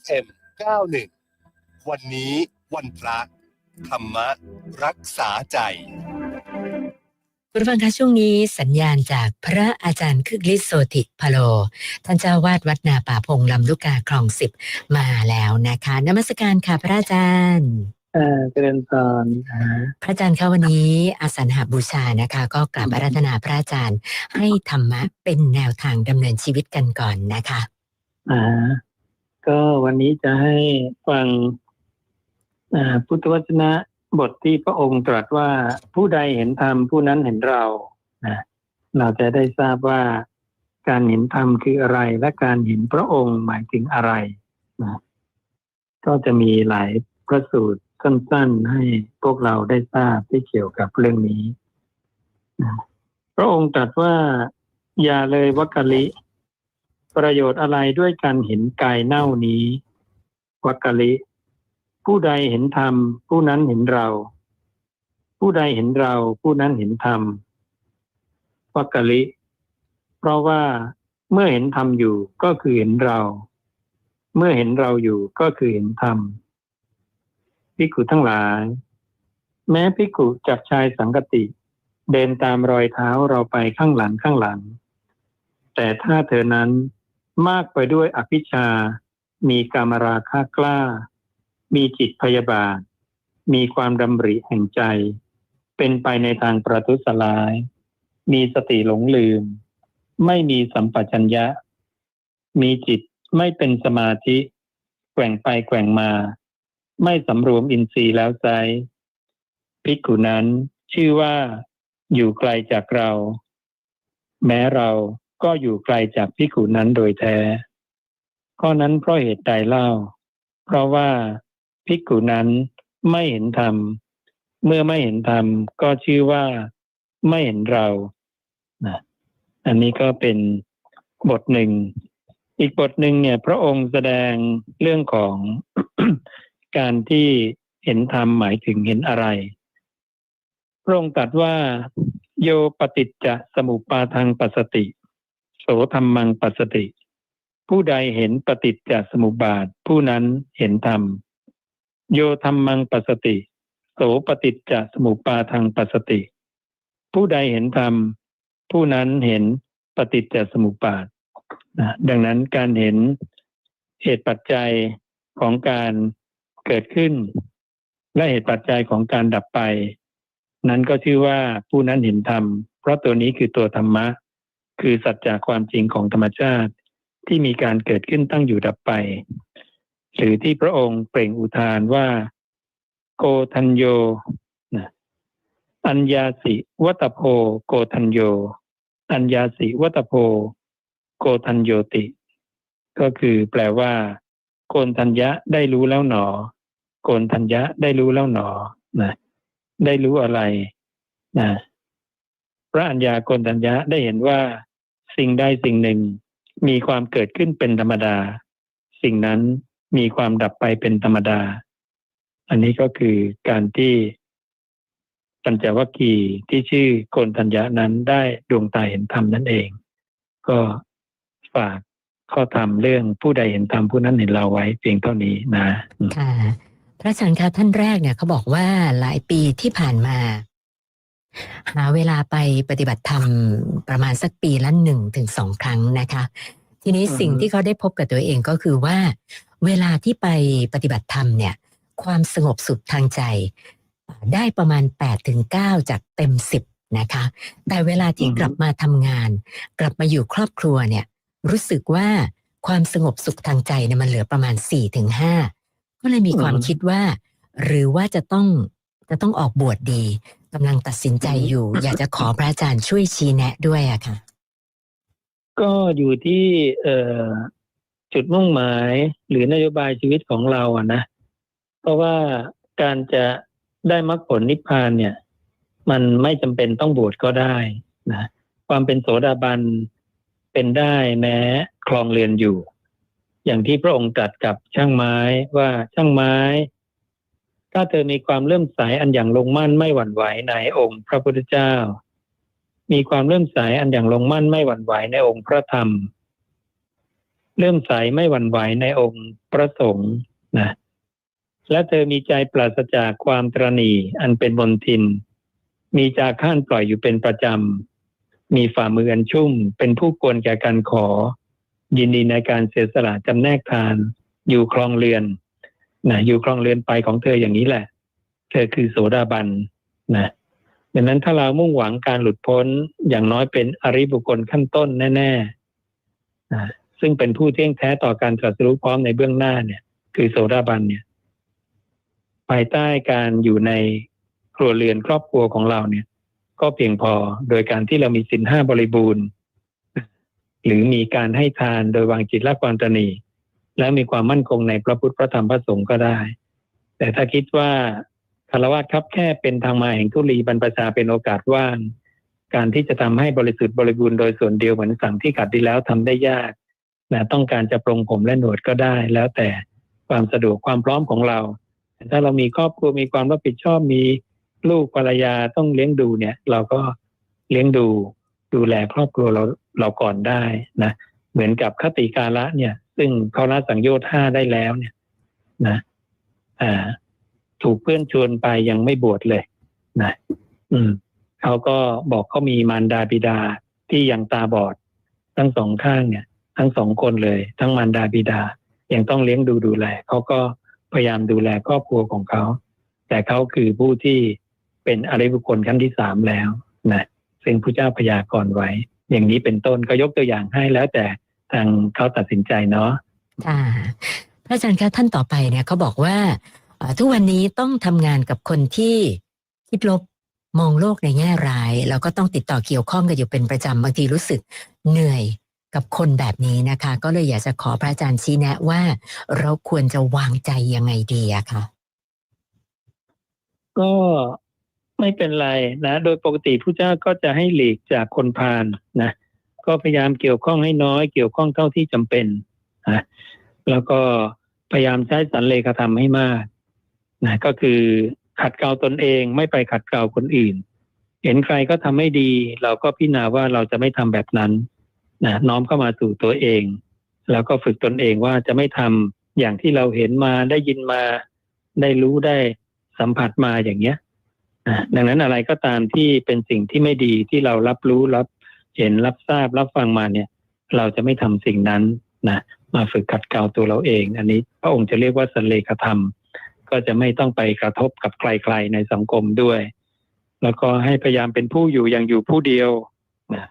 FM 91 วันนี้วันพระธรรมรักษาใจคุณผู้ฟังคะช่วงนี้สัญญาณจากพระอาจารย์คึกฤทธิ์โสติพโล ท่านเจ้าวาดวัดนาป่าพงลำลูกกาคลองสิบมาแล้วนะคะนมัสการค่ะพระอาจารย์เออเจริญพรอ่าพระอาจารย์คะวันนี้อาสันหบูชานะคะ ก็กราบอาราธนาพระอาจารย์ให้ธรรมะเป็นแนวทางดำเนินชีวิตกันก่อนนะคะอ่า ก็วันนี้จะให้ฟังพุทธวจนะบทที่พระองค์ตรัสว่าผู้ใดเห็นธรรมผู้นั้นเห็นเรานะเราจะได้ทราบว่าการเห็นธรรมคืออะไร และการเห็นพระองค์หมายถึงอะไรนะก็จะมีหลายพระสูตรสั้นๆ ให้พวกเราได้ทราบที่เกี่ยวกับเรื่องนี้นะพระองค์ตรัสว่าอย่าเลยวักกะลิ ประโยชน์อะไรด้วยการเห็นกายเน่านี้วักกะลิ ผู้ใดเห็นธรรม ผู้นั้นเห็นเรา ผู้ใดเห็นเรา ผู้นั้นเห็นธรรมวักกะลิ เพราะว่าเมื่อเห็นธรรมอยู่ก็คือเห็นเรา เมื่อเห็นเราอยู่ก็คือเห็นธรรมพิกุทั้งหลาย แม้พิกุจับชายสังกติ เดินตามรอยเท้าเราไปข้างหลังข้างหลัง แต่ถ้าเธอนั้น มากไปด้วยอภิชา มีกามราคะกล้า มีจิตพยาบาท มีความดำริแห่งใจ เป็นไปในทางประทุษร้าย มีสติหลงลืม ไม่มีสัมปชัญญะ มีจิตไม่เป็นสมาธิ แกว่งไปแกว่งมา ไม่สำรวมอินทรีย์แล้วไซภิกขุนั้นชื่อว่าอยู่ไกลจากเรา แม้เรา ก็อยู่ไกลจากภิกุนั้นโดยแท้ ข้อนั้นเพราะเหตุใดเล่า เพราะว่าภิกุนั้นไม่เห็นธรรม เมื่อไม่เห็นธรรมก็ชื่อว่าไม่เห็นเรานะอันนี้ก็เป็นบทหนึ่ง อีกบทหนึ่งเนี่ย พระองค์แสดงเรื่องของการที่เห็นธรรมหมายถึงเห็นอะไร พระองค์ตรัสว่า โยปฏิจจสมุปาทังปัสสติ โสธรรมังปัสสติ ผู้ใดเห็นปฏิจจสมุปบาท ผู้นั้นเห็นธรรม โยธรรมังปัสสติ โสปฏิจจสมุปปาทังปัสสติ ผู้ใดเห็นธรรม ผู้นั้นเห็นปฏิจจสมุปบาทนะดังนั้นการเห็นเหตุปัจจัยของการเกิดขึ้น และเหตุปัจจัยของการดับไป นั้นก็ชื่อว่าผู้นั้นเห็นธรรม เพราะตัวนี้คือตัวธรรมะ คือสัจจะความจริงของธรรมชาติที่มีการเกิดขึ้นตั้งอยู่ดับไป หรือที่พระองค์เปล่งอุทานว่า โกทัญโยนะอัญญาสิวัตโพโกทัญโย อัญญาสิวัตโพ โกทัญโยติ ก็คือแปลว่า โกนทัญญะได้รู้แล้วหนอ โกนทัญญะได้รู้แล้วหนอนะได้รู้อะไรนะพระอัญญาโกนทัญญะได้เห็นว่า สิ่งใดสิ่งหนึ่ง มีความเกิดขึ้นเป็นธรรมดา สิ่งนั้นมีความดับไปเป็นธรรมดา อันนี้ก็คือการที่ปัญจวัคคีย์ที่ชื่อโกนทัญญะนั้นได้ดวงตาเห็นธรรมนั่นเอง ก็ฝากข้อธรรมเรื่องผู้ใดเห็นธรรมผู้นั้นเห็นเราไว้เพียงเท่านี้นะ ค่ะ พระอาจารย์คะท่านแรกเนี่ยเขาบอกว่าหลายปีที่ผ่านมา หาเวลาไปปฏิบัติธรรมประมาณสักปีละหนึ่งถึงสองครั้งนะคะ ทีนี้อือฮึสิ่งที่เขาได้พบกับตัวเองก็คือว่า เวลาที่ไปปฏิบัติธรรมเนี่ย ความสงบสุขทางใจ ได้ประมาณ8ถึง9จากเต็ม 10 นะคะ แต่เวลาที่กลับมาทำงาน กลับมาอยู่ครอบครัวเนี่ย รู้สึกว่าความสงบสุขทางใจเนี่ยมันเหลือประมาณ4ถึง5ก็เลยมีความคิดว่า หรือว่าจะต้องจะต้องออกบวชดี กำลังตัดสินใจอยู่ อยากจะขอพระอาจารย์ช่วยชี้แนะด้วยอะค่ะ ก็อยู่ที่เอ่อจุดมุ่งหมายหรือนโยบายชีวิตของเราอะนะ เพราะว่าการจะได้มรรคผลนิพพานเนี่ย มันไม่จำเป็นต้องบวชก็ได้นะความเป็นโสดาบันเป็นได้แม้คลองเรือนอยู่ อย่างที่พระองค์ตรัสกับช่างไม้ว่าช่างไม้ ถ้าเธอมีความเลื่อมใสอันอย่างลงมั่นไม่หวั่นไหวในองค์พระพุทธเจ้า มีความเลื่อมใสอันอย่างลงมั่นไม่หวั่นไหวในองค์พระธรรมเริ่อมใสไม่หวั่นไหวในองค์พระสงฆ์นะ และเธอมีใจปราศจากความตรณีอันเป็นบนทิน มีจาข้านปล่อยอยู่เป็นประจำ มีฝ่ามืออันชุ่ม เป็นผู้ควรแก่การขอ ยินดีในการเสียสละจำแนกทาน อยู่ครองเรือน นะอยู่ครองเรือนไปของเธออย่างนี้แหละ เธอคือโสดาบันนะดังนั้นถ้าเรามุ่งหวังการหลุดพ้นอย่างน้อยเป็นอริบุคคลขั้นต้นแน่ๆนะซึ่งเป็นผู้เที่ยงแท้ต่อการตรัสรู้พร้อมในเบื้องหน้าเนี่ย คือโสดาบันเนี่ย ภายใต้การอยู่ในครัวเรือนครอบครัวของเราเนี่ย ก็เพียงพอโดยการที่เรามีสินห้าบริบูรณ์ หรือมีการให้ทานโดยวางจิตละความตนี และมีความมั่นคงในพระพุทธพระธรรมพระสงฆ์ก็ได้ แต่ถ้าคิดว่าคารวะครับแค่เป็นทางมาแห่งทุลีบรรพชาเป็นโอกาสว่าง การที่จะทำให้บริสุทธิ์บริบูรณ์โดยส่วนเดียวเหมือนสั่งที่กัดดีแล้วทำได้ยากนะต้องการจะปรงผมและหนวดก็ได้ แล้วแต่ความสะดวกความพร้อมของเรา ถ้าเรามีครอบครัวมีความรับผิดชอบมีลูกภรรยาต้องเลี้ยงดูเนี่ย เราก็เลี้ยงดูดูแลครอบครัวเราเราก่อนได้นะ เหมือนกับคติการละเนี่ย ซึ่งเขาละสังโยชน์ห้าได้แล้วเนี่ย นะอ่าถูกเพื่อนชวนไปยังไม่บวชเลย นะ อืมเขาก็บอกเขามีมารดาบิดาที่ยังตาบอด ทั้งสองข้างเนี่ย ทั้งสองคนเลย ทั้งมารดาบิดา ยังต้องเลี้ยงดูดูแลเขาก็พยายามดูแลครอบครัวของเขา แต่เขาคือผู้ที่เป็นอริบุคคลขั้นที่สามแล้ว นะซึ่งพระเจ้าพยากรณ์ไว้ อย่างนี้เป็นต้นก็ยกตัวอย่างให้แล้วแต่ ทางเขาตัดสินใจเนาะค่ะพระอาจารย์คะท่านต่อไปเนี่ยเขาบอกว่าเอ่อทุกวันนี้ต้องทำงานกับคนที่คิดลบมองโลกในแง่ร้ายแล้วก็ต้องติดต่อเกี่ยวข้องกันอยู่เป็นประจำบางทีรู้สึกเหนื่อยกับคนแบบนี้นะคะ ก็เลยอยากจะขอพระอาจารย์ชี้แนะว่า เราควรจะวางใจยังไงดีอะคะก็ไม่เป็นไรนะ โดยปกติผู้เจ้าก็จะให้หลีกจากคนพาลนะ ก็พยายามเกี่ยวข้องให้น้อย เกี่ยวข้องเท่าที่จำเป็นนะแล้วก็พยายามใช้สันเลขาธรรมให้มากนะก็คือขัดเกลาตนเองไม่ไปขัดเกลาคนอื่น เห็นใครก็ทำไม่ดี เราก็พิจารณาว่าเราจะไม่ทำแบบนั้นนะน้อมเข้ามาสู่ตัวเอง แล้วก็ฝึกตนเองว่าจะไม่ทำอย่างที่เราเห็นมาได้ยินมาได้รู้ได้สัมผัสมาอย่างเงี้ยอะดังนั้นอะไรก็ตามที่เป็นสิ่งที่ไม่ดีที่เรารับรู้รับ เห็นรับทราบรับฟังมาเนี่ย เราจะไม่ทำสิ่งนั้นนะมาฝึกขัดเกลาตัวเราเอง อันนี้พระองค์จะเรียกว่าสันเลขธรรม ก็จะไม่ต้องไปกระทบกับใครๆในสังคมด้วย แล้วก็ให้พยายามเป็นผู้อยู่อย่างอยู่ผู้เดียวนะ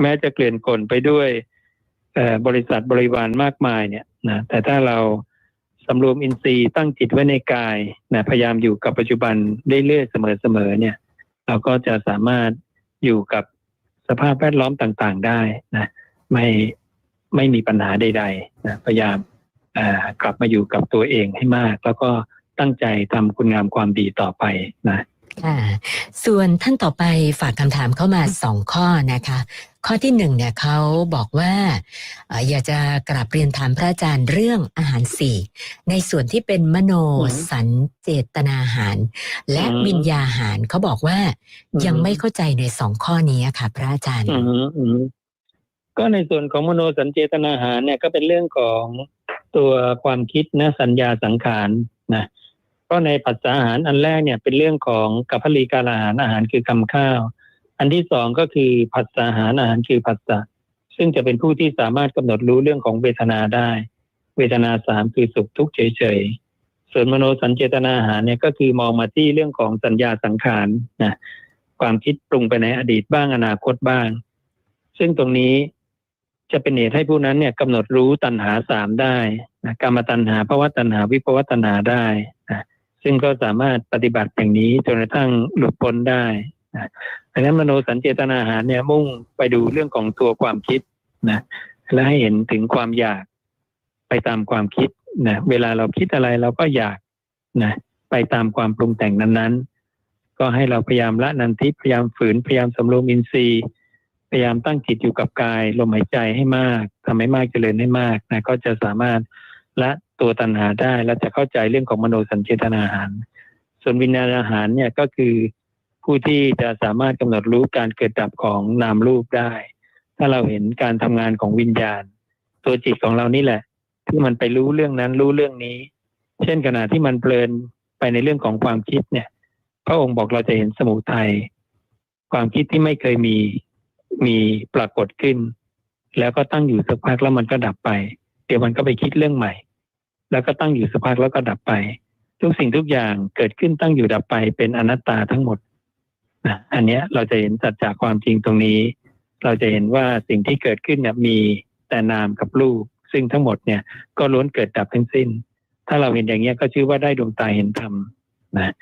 แม้จะเกลื่อนกลนไปด้วยเอ่อบริษัทบริวารมากมายเนี่ยนะแต่ถ้าเราสำรวมอินทรีย์ตั้งจิตไว้ในกายนะพยายามอยู่กับปัจจุบันเรื่อยๆเสมอๆเนี่ย เราก็จะสามารถอยู่กับ สภาพแวดล้อมต่างๆได้นะไม่ไม่มีปัญหาใดๆนะพยายามกลับมาอยู่กับตัวเองให้มาก แล้วก็ตั้งใจทำคุณงามความดีต่อไปนะ ค่ะ ส่วนท่านต่อไปฝากคำถามเข้ามาสองข้อนะคะ ข้อที่หนึ่งเนี่ยเขาบอกว่าเอ่ออยากจะกราบเรียนถามพระอาจารย์เรื่องอาหารสี่ในส่วนที่เป็นมโนอืมสัญเจตนาหาร และอืมวิญญาหารเขาบอกว่าอืม ยังไม่เข้าใจในสองข้อนี้อะค่ะ พระอาจารย์ อืมอืมก็ในส่วนของมโนสัญเจตนาหารเนี่ยก็เป็นเรื่องของตัวความคิดนะสัญญาสังขารนะ เพราะในปัสสาอาหารอันแรกเนี่ยเป็นเรื่องของกัพพลีการอาหารอาหารคือคำข้าว อันที่สองก็คือผัสสะอาหารอาหารคือผัสสะซึ่งจะเป็นผู้ที่สามารถกำหนดรู้เรื่องของเวทนาได้ เวทนาสามคือสุขทุกข์เฉยๆส่วนมโนสัญเจตนาอาหารเนี่ยก็คือมองมาที่เรื่องของสัญญาสังขารนะความคิดปรุงไปในอดีตบ้างอนาคตบ้าง ซึ่งตรงนี้จะเป็นเหตุให้ผู้นั้นเนี่ยกำหนดรู้ตัณหาสามได้นะกรรมตัณหาภาวะตัณหาวิภวตัณหาได้นะ ซึ่งก็สามารถปฏิบัติอย่างนี้จนกระทั่งหลุดพ้นได้นะดังนั้นมโนสัญเจตนาอาหารเนี่ยมุ่งไปดูเรื่องของตัวความคิดนะและให้เห็นถึงความอยากไปตามความคิดนะเวลาเราคิดอะไรเราก็อยากนะไปตามความปรุงแต่งนั้นๆ ก็ให้เราพยายามละนันทิพยายามฝืนพยายามสำรวมอินทรีย์พยายามตั้งจิตอยู่กับกายลมหายใจให้มากทำให้มากเจริญให้มากนะก็จะสามารถละ ตัวตัณหาได้ และจะเข้าใจเรื่องของมโนสัญเจตนาอาหาร ส่วนวิญญาณอาหารเนี่ยก็คือผู้ที่จะสามารถกำหนดรู้การเกิดดับของนามรูปได้ ถ้าเราเห็นการทำงานของวิญญาณ ตัวจิตของเรานี่แหละ ที่มันไปรู้เรื่องนั้นรู้เรื่องนี้ เช่นขณะที่มันเพลินไปในเรื่องของความคิดเนี่ย พระองค์บอกเราจะเห็นสมุทัยความคิดที่ไม่เคยมีมีปรากฏขึ้น แล้วก็ตั้งอยู่สักพักแล้วมันก็ดับไป เดี๋ยวมันก็ไปคิดเรื่องใหม่ แล้วก็ตั้งอยู่สักพักแล้วก็ดับไป ทุกสิ่งทุกอย่างเกิดขึ้นตั้งอยู่ดับไปเป็นอนัตตาทั้งหมดนะอันเนี้ยเราจะเห็นสัจจากความจริงตรงนี้ เราจะเห็นว่าสิ่งที่เกิดขึ้นเนี่ยมีแต่นามกับรูป ซึ่งทั้งหมดเนี่ยก็ล้วนเกิดดับทั้งสิ้น ถ้าเราเห็นอย่างเงี้ยก็ชื่อว่าได้ดวงตาเห็นธรรมนะ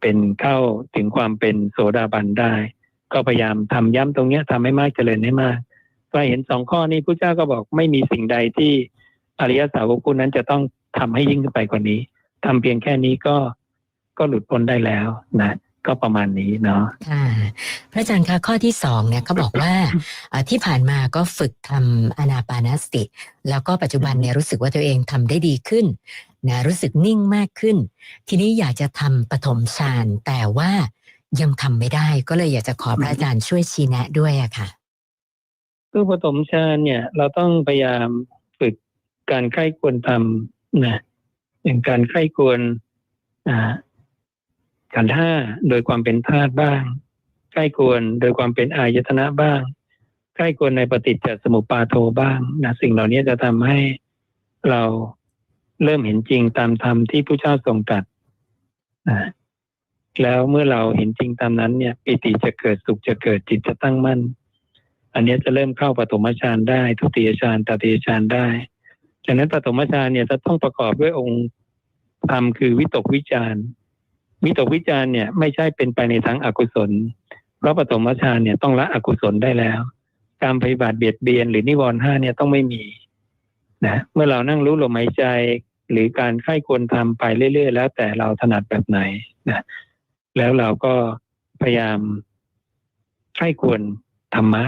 เป็นเข้าถึงความเป็นโสดาบันได้ ก็พยายามทำย้ำตรงเนี้ยทำให้มากเจริญให้มากก็เห็นสองข้อนี้พระเจ้าก็บอกไม่มีสิ่งใดที่ อริยสาวกผู้นั้นจะต้องทำให้ยิ่งขึ้นไปกว่านี้ทำเพียงแค่นี้ก็ก็หลุดพ้นได้แล้วนะก็ประมาณนี้เนาะค่ะพระอาจารย์คะข้อที่สองเนี่ยเขาบอกว่าเอ่อที่ผ่านมาก็ฝึกทำอนาปานสติ แล้วก็ปัจจุบันเนี่ยรู้สึกว่าตัวเองทำได้ดีขึ้นนะรู้สึกนิ่งมากขึ้น ทีนี้อยากจะทำปฐมฌานแต่ว่ายังทำไม่ได้ก็เลยอยากจะขอพระอาจารย์ช่วยชี้แนะด้วยอะค่ะคือปฐมฌานเนี่ยเราต้องพยายามฝึ การใคร่ควรทำนะอย่างการใคร่ควรอ่าขันห้าโดยความเป็นธาตุบ้างใกล้ควรโดยความเป็นอายตนะบ้างใกล้ควรในปฏิจจสมุปาโทบ้างนะสิ่งเหล่านี้จะทำให้เราเริ่มเห็นจริงตามธรรมที่ผู้เจ้าทรงตรัสนะแล้วเมื่อเราเห็นจริงตามนั้นเนี่ย ปิติจะเกิดสุขจะเกิดจิตจะตั้งมั่น อันนี้จะเริ่มเข้าปฐมฌานได้ ทุติยฌานตติยฌานได้ ฉะนั้นปฐมฌานเนี่ยจะต้องประกอบด้วยองค์ธรรมคือวิตกวิจารวิตกวิจารเนี่ย ไม่ใช่เป็นไปในทางอากุศล เพราะปฐมฌานเนี่ยต้องละอกุศลได้แล้ว การปฏิบัติเบียดเบียนหรือนิวรณ์ห้าเนี่ยต้องไม่มีนะเมื่อเรานั่งรู้ลมหายใจ หรือการไข้ควรทำไปเรื่อยๆ แล้วแต่เราถนัดแบบไหนนะแล้วเราก็พยายามไข้ควรธรรมะ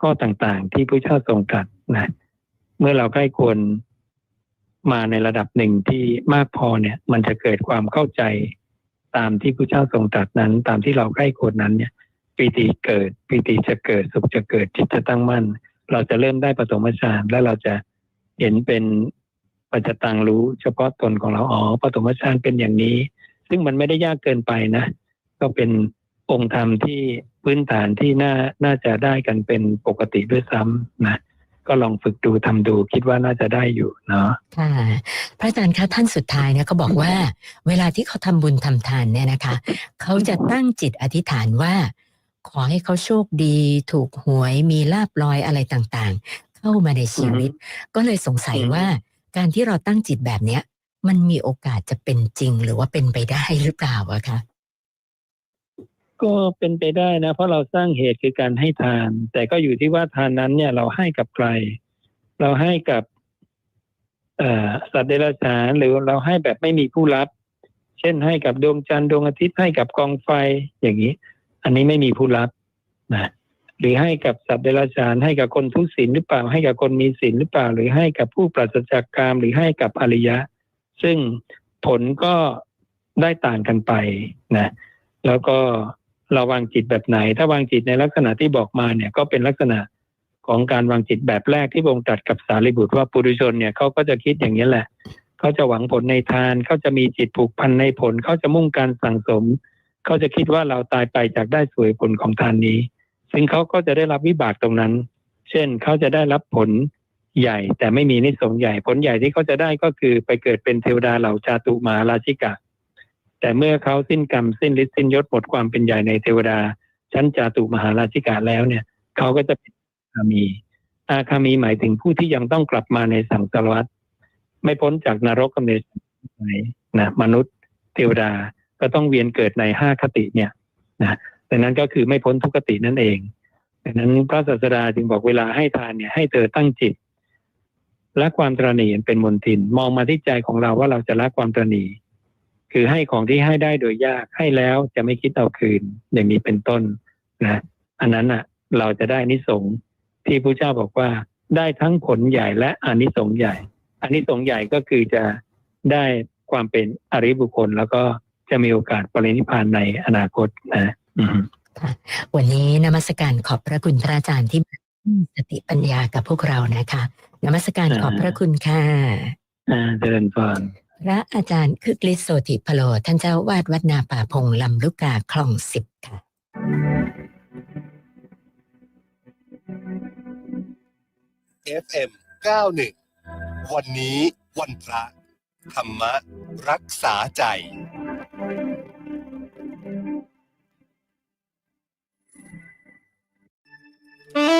ข้อต่างๆ ที่พระเจ้าทรงตรัสนะ เมื่อเราใกล้ควรมาในระดับหนึ่งที่มากพอเนี่ย มันจะเกิดความเข้าใจตามที่พระเจ้าทรงตรัสนั้น ตามที่เราใกล้ควรนั้นเนี่ยปีติเกิดปีติจะเกิดสุขจะเกิดจิตจะตั้งมั่น เราจะเริ่มได้ปฐมฌานและเราจะเห็นเป็นปัจจตังรู้เฉพาะตนของเราอ๋อปฐมฌานเป็นอย่างนี้ ซึ่งมันไม่ได้ยากเกินไปนะ ก็เป็นองค์ธรรมที่พื้นฐานที่น่าน่าจะได้กันเป็นปกติด้วยซ้ำนะ ก็ลองฝึกดูทำดูคิดว่าน่าจะได้อยู่เนาะค่ะพระอาจารย์คะท่านสุดท้ายเนี่ยเขาบอกว่า เวลาที่เขาทำบุญทำทานเนี่ยนะคะ เขาจะตั้งจิตอธิษฐานว่า ขอให้เขาโชคดี ถูกหวยมีลาบลอยอะไรต่างๆ เข้ามาในชีวิต ก็เลยสงสัยว่าการที่เราตั้งจิตแบบเนี้ย มันมีโอกาสจะเป็นจริงหรือว่าเป็นไปได้หรือเปล่าอะคะ ก็เป็นไปได้นะ เพราะเราสร้างเหตุคือการให้ทาน แต่ก็อยู่ที่ว่าทานนั้นเนี่ยเราให้กับใคร เราให้กับสัตว์เดรัจฉานหรือเราให้แบบไม่มีผู้รับ เช่นให้กับดวงจันทร์ดวงอาทิตย์ให้กับกองไฟอย่างนี้ อันนี้ไม่มีผู้รับนะหรือให้กับสัตว์เดรัจฉานให้กับคนทุศีลหรือเปล่า ให้กับคนมีศีลหรือเปล่า หรือให้กับผู้ปราศจากกามหรือให้กับอริยะ ซึ่งผลก็ได้ต่างกันไปนะ แล้วก็ เราวางจิตแบบไหน ถ้าวางจิตในลักษณะที่บอกมาเนี่ยก็เป็นลักษณะของการวางจิตแบบแรกที่พระองค์ตรัสกับสารีบุตรว่าปุถุชนเนี่ยเขาก็จะคิดอย่างนี้แหละเขาจะหวังผลในทานเขาจะมีจิตผูกพันในผลเขาจะมุ่งการสั่งสมเขาจะคิดว่าเราตายไปจากได้สวยผลของทานนี้ ซึ่งเขาก็จะได้รับวิบากตรงนั้น เช่นเขาจะได้รับผลใหญ่ แต่ไม่มีนิสงใหญ่ผลใหญ่ที่เขาจะได้ก็คือไปเกิดเป็นเทวดาเหล่าจาตุมาราชิกา แต่เมื่อเขาสิ้นกรรมสิ้นฤทธิ์สิ้นยศหมดความเป็นใหญ่ในเทวดา ชั้นจาตุมหาราชิกาแล้วเนี่ย เขาก็จะเป็นอาคามี อาคามีหมายถึงผู้ที่ยังต้องกลับมาในสังสารวัฏไม่พ้นจากนรกกำเนิดไหนนะมนุษย์เทวดาก็ต้องเวียนเกิดในห้าคติเนี่ยนะดังนั้นก็คือไม่พ้นทุกตินั่นเองดังนั้นพระศาสดาจึงบอกเวลาให้ทานเนี่ยให้เธอตั้งจิตละความตรณีเป็นมนทิน มองมาที่ใจของเราว่าเราจะละความตรณี คือให้ของที่ให้ได้โดยยากให้แล้วจะไม่คิดเอาคืนอย่างนี้เป็นต้นนะอันนั้นอะเราจะได้อานิสงส์ที่พระเจ้าบอกว่าได้ทั้งผลใหญ่และอานิสงส์ใหญ่อานิสงส์ใหญ่ก็คือจะได้ความเป็นอริยบุคคล แล้วก็จะมีโอกาสปรินิพพานในอนาคตนะอืมวันนี้นมัสการขอบพระคุณพระอาจารย์ที่สติปัญญากับพวกเรานะคะ นมัสการขอบพระคุณค่ะอ่าเจริญพร พระอาจารย์คึกฤทธิ์โสติพโล ท่านเจ้าวาดวัดนาป่าพงลำลูกกาคลองสิบค่ะ FM 91 วันนี้วันพระ ธรรมรักษาใจ